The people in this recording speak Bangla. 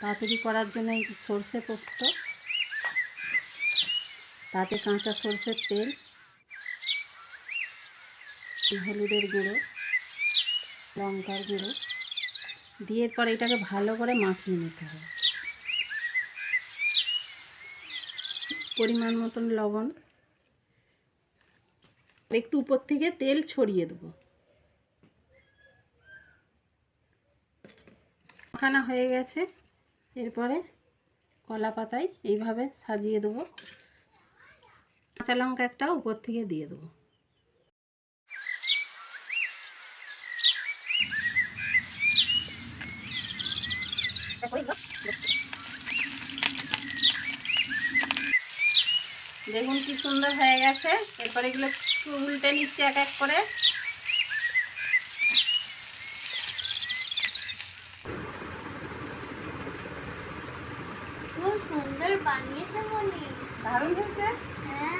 তাড়াতাড়ি করার জন্য সর্ষে পোস্ত, তাতে কাঁচা সর্ষের তেল, হলুদের গুঁড়ো, লঙ্কার গুঁড়ো, দিয়ে পর এটাকে ভালো করে মাখিয়ে নিতে হবে। পরিমাণ মতন লবণ একটু উপর থেকে তেল ছড়িয়ে দেবো। মাখানা হয়ে গেছে। এরপরে কলা পাতায় এইভাবে সাজিয়ে দেবো। কাঁচা লঙ্কা একটা উপর থেকে দিয়ে দেবো। দেখুন কি সুন্দর হয়ে গেছে। এরপরে এগুলো উল্টে নিচ্ছে এক এক করে খুব সুন্দর বানিয়েছে মনি দারুণ হয়েছে? হ্যাঁ।